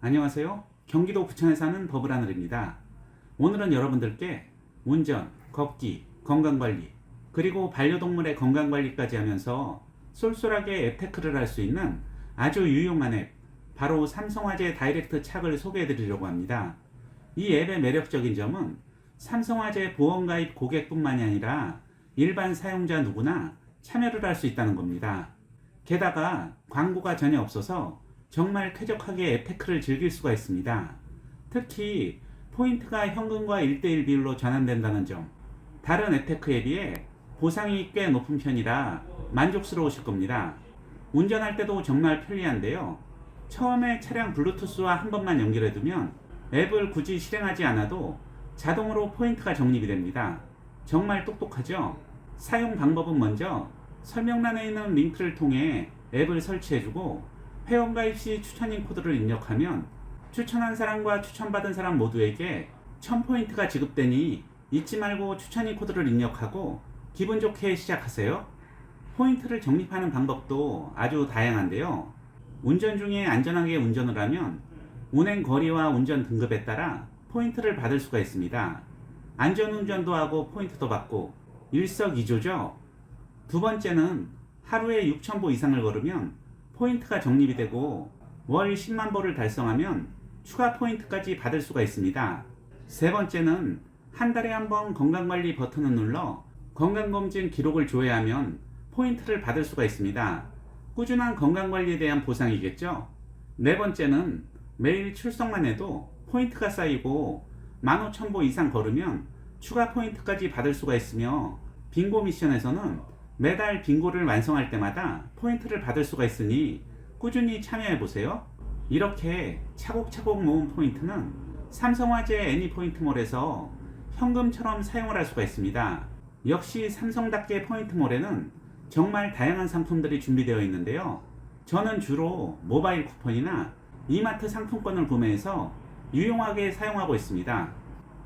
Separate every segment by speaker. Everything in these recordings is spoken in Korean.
Speaker 1: 안녕하세요. 경기도 부천에 사는 버블하늘입니다. 오늘은 여러분들께 운전, 걷기, 건강관리, 그리고 반려동물의 건강관리까지 하면서 쏠쏠하게 앱테크를 할 수 있는 아주 유용한 앱, 바로 삼성화재 다이렉트 착을 소개해 드리려고 합니다. 이 앱의 매력적인 점은 삼성화재 보험가입 고객뿐만이 아니라 일반 사용자 누구나 참여를 할 수 있다는 겁니다. 게다가 광고가 전혀 없어서 정말 쾌적하게 앱테크를 즐길 수가 있습니다. 특히 포인트가 현금과 1대1 비율로 전환된다는 점, 다른 앱테크에 비해 보상이 꽤 높은 편이라 만족스러우실 겁니다. 운전할 때도 정말 편리한데요. 처음에 차량 블루투스와 한 번만 연결해두면 앱을 굳이 실행하지 않아도 자동으로 포인트가 적립이 됩니다. 정말 똑똑하죠? 사용 방법은 먼저 설명란에 있는 링크를 통해 앱을 설치해주고 회원가입 시 추천인 코드를 입력하면 추천한 사람과 추천받은 사람 모두에게 1000포인트가 지급되니 잊지 말고 추천인 코드를 입력하고 기분 좋게 시작하세요. 포인트를 적립하는 방법도 아주 다양한데요. 운전 중에 안전하게 운전을 하면 운행 거리와 운전 등급에 따라 포인트를 받을 수가 있습니다. 안전 운전도 하고 포인트도 받고 일석이조죠. 두 번째는 하루에 6,000보 이상을 걸으면 포인트가 적립이 되고 월 10만 보를 달성하면 추가 포인트까지 받을 수가 있습니다. 세 번째는 한 달에 한 번 건강관리 버튼을 눌러 건강검진 기록을 조회하면 포인트를 받을 수가 있습니다. 꾸준한 건강관리에 대한 보상이겠죠? 네 번째는 매일 출석만 해도 포인트가 쌓이고 15,000보 이상 걸으면 추가 포인트까지 받을 수가 있으며 빙고 미션에서는 매달 빙고를 완성할 때마다 포인트를 받을 수가 있으니 꾸준히 참여해 보세요. 이렇게 차곡차곡 모은 포인트는 삼성화재 애니포인트몰에서 현금처럼 사용을 할 수가 있습니다. 역시 삼성답게 포인트몰에는 정말 다양한 상품들이 준비되어 있는데요. 저는 주로 모바일 쿠폰이나 이마트 상품권을 구매해서 유용하게 사용하고 있습니다.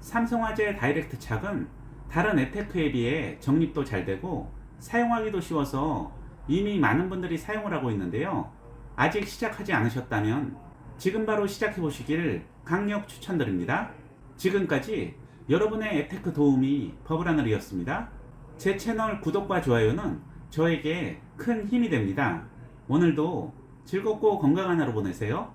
Speaker 1: 삼성화재 다이렉트 착은 다른 앱테크에 비해 적립도 잘 되고 사용하기도 쉬워서 이미 많은 분들이 사용을 하고 있는데요. 아직 시작하지 않으셨다면 지금 바로 시작해 보시길 강력 추천드립니다. 지금까지 여러분의 앱테크 도움이 버블하늘이었습니다. 제 채널 구독과 좋아요는 저에게 큰 힘이 됩니다. 오늘도 즐겁고 건강한 하루 보내세요.